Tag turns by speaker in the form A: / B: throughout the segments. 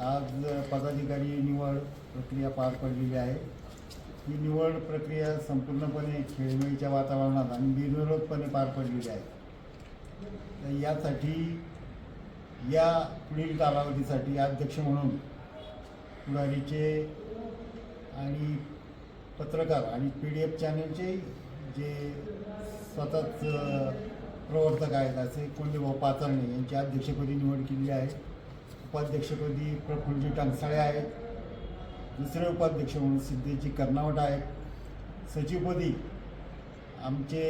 A: आज पदाधिकारी निवड प्रक्रिया पार पडलेली आहे. ही निवड प्रक्रिया संपूर्णपणे खेळमेळीच्या वातावरणात आणि बिनविरोधपणे पार पडलेली आहे. तर यासाठी या पुढील कालावधीसाठी अध्यक्ष म्हणून पुढारीचे आणि पत्रकार आणि पी डी एफ चॅनलचे जे स्वतःच प्रवर्तक आहेत असे कोंडेभाऊ पाचरणे यांची अध्यक्षपदी निवड केली आहे. उपाध्यक्षपदी प्रफुल्लजी टांगसाळे आहेत. दुसरे उपाध्यक्ष म्हणून सिद्धेजी कर्नावट आहेत. सचिवपदी आमचे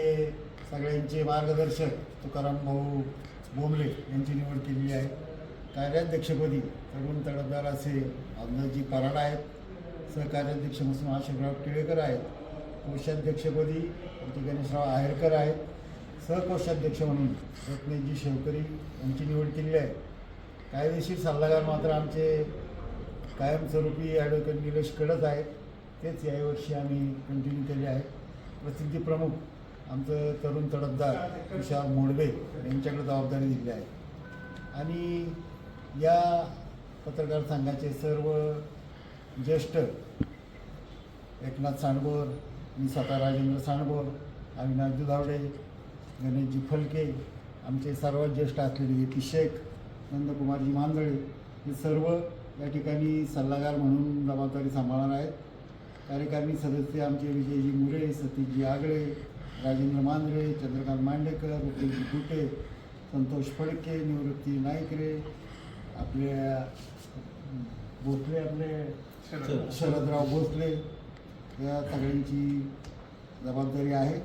A: सगळ्यांचे मार्गदर्शक तुकाराम भाऊ बोमले यांची निवड केलेली आहे. कार्याध्यक्षपदी तरुण तडफदार असे अब्दाजी पराड आहेत. सहकार्याध्यक्ष म्हणून आशिषराव टिळेकर आहेत. कोषाध्यक्षपदी आमचे गणेशराव आहेरकर आहेत. सहकोषाध्यक्ष म्हणून रत्नेजी शेवकरी यांची निवड केलेली आहे. कायदेशीर सल्लागार मात्र आमचे कायमस्वरूपी ॲडव्होकेट निलेश कडत आहेत. तेच यावर्षी आम्ही कंटिन्यू केले आहे. प्रसिद्धी प्रमुख आमचं तरुण तडफदार तुषार मोडवे यांच्याकडे जबाबदारी दिली आहे. आणि या पत्रकार संघाचे सर्व ज्येष्ठ एकनाथ सांडगोर मी स्वतः राजेंद्र सांडभोर अविनाश दुधावडे गणेशजी फलके आमचे सर्वात ज्येष्ठ असलेले पी शेख नंदकुमारजी मांजळे हे सर्व या ठिकाणी सल्लागार म्हणून जबाबदारी सांभाळणार आहेत. कार्यकारिणी सदस्य आमचे विजयजी मुरे सतीशजी आगळे राजेंद्र मांजरे चंद्रकांत मांडेकर रुपेशजी गुटे संतोष फडके निवृत्ती नाईकरे आपल्या भोसले आपले शरदराव भोसले या सगळ्यांची जबाबदारी आहे.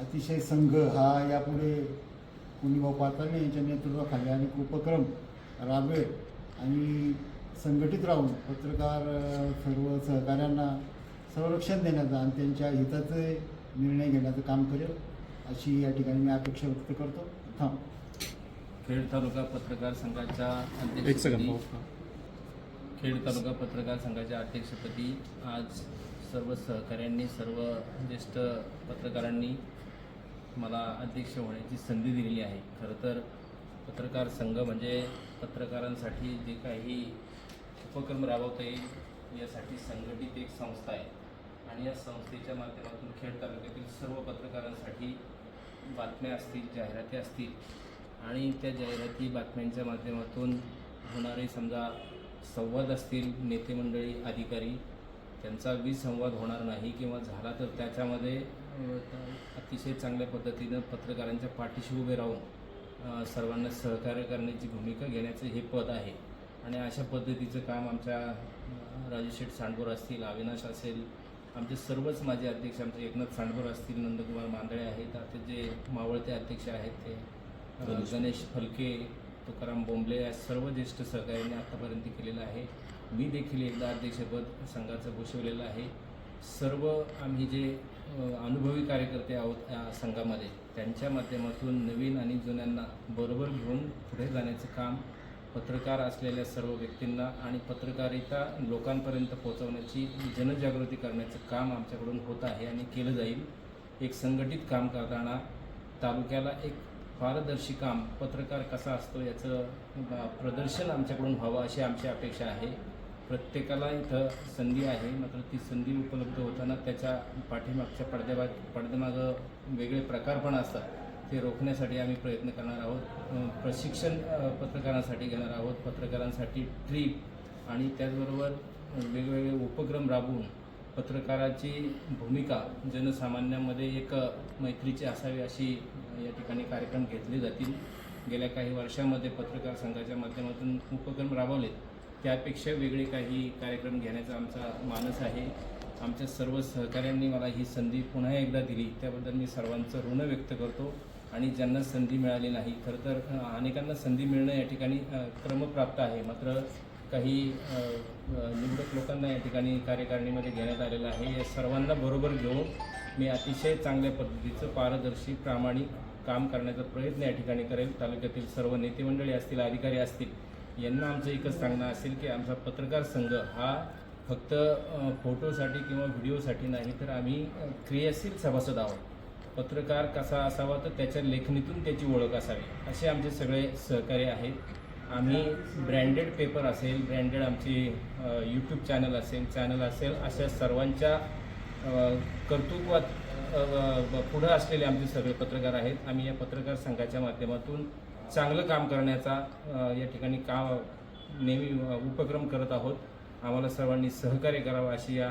A: अतिशय संघ हा यापुढे कुणीभाऊ पाताने यांच्या नेतृत्वाखाली अनेक उपक्रम राबवेल आणि संघटित राहून पत्रकार सर्व सहकाऱ्यांना संरक्षण देण्याचा आणि त्यांच्या हिताचे निर्णय घेण्याचं काम करेल अशी या ठिकाणी मी अपेक्षा व्यक्त करतो थांब
B: खेड तालुका पत्रकार संघाच्या अध्यक्षपदी
C: भाऊ.
B: खेड तालुका पत्रकार संघाच्या अध्यक्षपदी आज सर्व सहकाऱ्यांनी सर्व ज्येष्ठ पत्रकारांनी मला अध्यक्ष होण्याची संधी दिलेली आहे. खरं तर पत्रकार संघ म्हणजे पत्रकारांसाठी जे काही उपक्रम राबवता येईल यासाठी संघटित एक संस्था आहे. आणि या संस्थेच्या माध्यमातून खेड तालुक्यातील सर्व पत्रकारांसाठी बातम्या असतील जाहिराती असतील आणि त्या जाहिराती बातम्यांच्या माध्यमातून होणारे समजा संवाद असतील नेते मंडळी अधिकारी त्यांचा विसंवाद होणार नाही किंवा झाला तर त्याच्यामध्ये अतिशय चांगल्या पद्धतीनं पत्रकारांच्या पाठीशी उभे राहून सर्वांना सहकार्य करण्याची भूमिका घेण्याचं हे पद आहे. आणि अशा पद्धतीचं काम आमच्या अ, राजेशेठ सांडभोर असतील अविनाश असेल आमचे सर्वच माझे अध्यक्ष आमचे एकनाथ सांडभोर असतील नंदकुमार मांदळे आहेत आता जे मावळते अध्यक्ष आहेत ते गणेश. फलके तुकाराम बोंबले या सर्व ज्येष्ठ सहकाऱ्यांनी आतापर्यंत केलेलं आहे. मी देखील एकदा अध्यक्षपद संघाचं भूषवलेलं आहे. सर्व आम्ही जे अनुभवी कार्यकर्ते आहोत या संघामध्ये. त्यांच्या माध्यमातून नवीन आणि जुन्यांना बरोबर घेऊन पुढे जाण्याचं काम पत्रकार असलेल्या सर्व व्यक्तींना आणि पत्रकारिता लोकांपर्यंत पोहोचवण्याची जनजागृती करण्याचं काम आमच्याकडून होत आहे आणि केलं जाईल. एक संघटित काम करताना तालुक्याला एक पारदर्शी काम पत्रकार कसा असतो याचं प्रदर्शन आमच्याकडून व्हावं अशी आमची अपेक्षा आहे. प्रत्येकाला इथं संधी आहे. मात्र ती संधी उपलब्ध होताना त्याच्या पाठीमागच्या पडद्याबाग पडद्यामागं वेगळे प्रकार पण असतात. ते रोखण्यासाठी आम्ही प्रयत्न करणार आहोत. प्रशिक्षण पत्रकारांसाठी घेणार आहोत. पत्रकारांसाठी ट्रीप आणि त्याचबरोबर वेगवेगळे उपक्रम राबवून पत्रकाराची भूमिका जनसामान्यामध्ये एक मैत्रीची असावी अशी या ठिकाणी कार्यक्रम घेतले जातील. गेल्या काही वर्षामध्ये पत्रकार संघाच्या माध्यमातून उपक्रम राबवलेत. त्यापेक्षा वेगळे काही कार्यक्रम घेण्याचा आमचा मानस आहे. आमच्या सर्व सहकाऱ्यांनी मला ही संधी पुन्हा एकदा दिली. त्याबद्दल मी सर्वांचं ऋण व्यक्त करतो आणि ज्यांना संधी मिळाली नाही खरं तर अनेकांना संधी मिळणं या ठिकाणी क्रमप्राप्त आहे. मात्र काही निवडक लोकांना या ठिकाणी कार्यकारिणीमध्ये घेण्यात आलेलं आहे. या सर्वांना बरोबर घेऊन मी अतिशय चांगल्या पद्धतीचं पारदर्शी प्रामाणिक काम करण्याचा प्रयत्न या ठिकाणी करेल. तालुक्यातील सर्व नेतेमंडळी असतील अधिकारी असतील यांना आमचं एकच सांगणं असेल की आमचा पत्रकार संघ हा फक्त फोटोसाठी किंवा व्हिडिओसाठी नाही तर आम्ही क्रियाशील सभासद आहोत. पत्रकार कसा असावा तर त्याच्या लेखणीतून त्याची ओळख असावी असे आमचे सगळे सहकार्य आहेत आम्ही ब्रँडेड पेपर असेल ब्रँडेड आमची यूट्यूब चॅनल असेल चॅनल असेल अशा सर्वांच्या कर्तृत्वात पुढं असलेले आमचे सगळे पत्रकार आहेत. आम्ही या पत्रकार संघाच्या माध्यमातून चांगलं काम करण्याचा या ठिकाणी काम नेहमी उपक्रम करत आहोत आम्हाला सर्वांनी सहकार्य करावं अशी या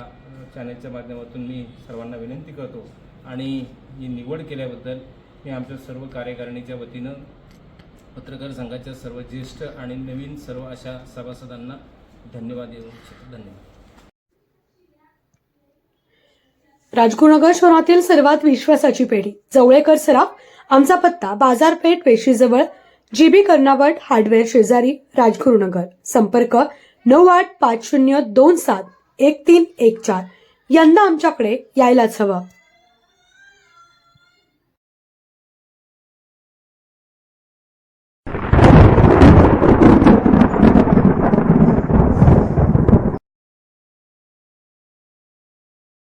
B: चॅनलच्या माध्यमातून मी सर्वांना विनंती करतो. आणि ही निवड केल्याबद्दल मी आमच्या सर्व कार्यकारिणीच्या वतीनं पत्रकार संघाच्या सर्व ज्येष्ठ आणि नवीन सर्व अशा सभासदांना धन्यवाद देऊ इच्छितो. धन्यवाद.
D: राजगुरुनगर शहरातील सर्वात विश्वासाची पेढी जवळेकर सराफ आमचा पत्ता बाजारपेठ पेशीजवळ जी बी कर्नावट हार्डवेअर शेजारी राजगुरुनगर. संपर्क नऊ आठ पाच शून्य दोन सात एक तीन एक चार. यंदा आमच्याकडे यायलाच हवं.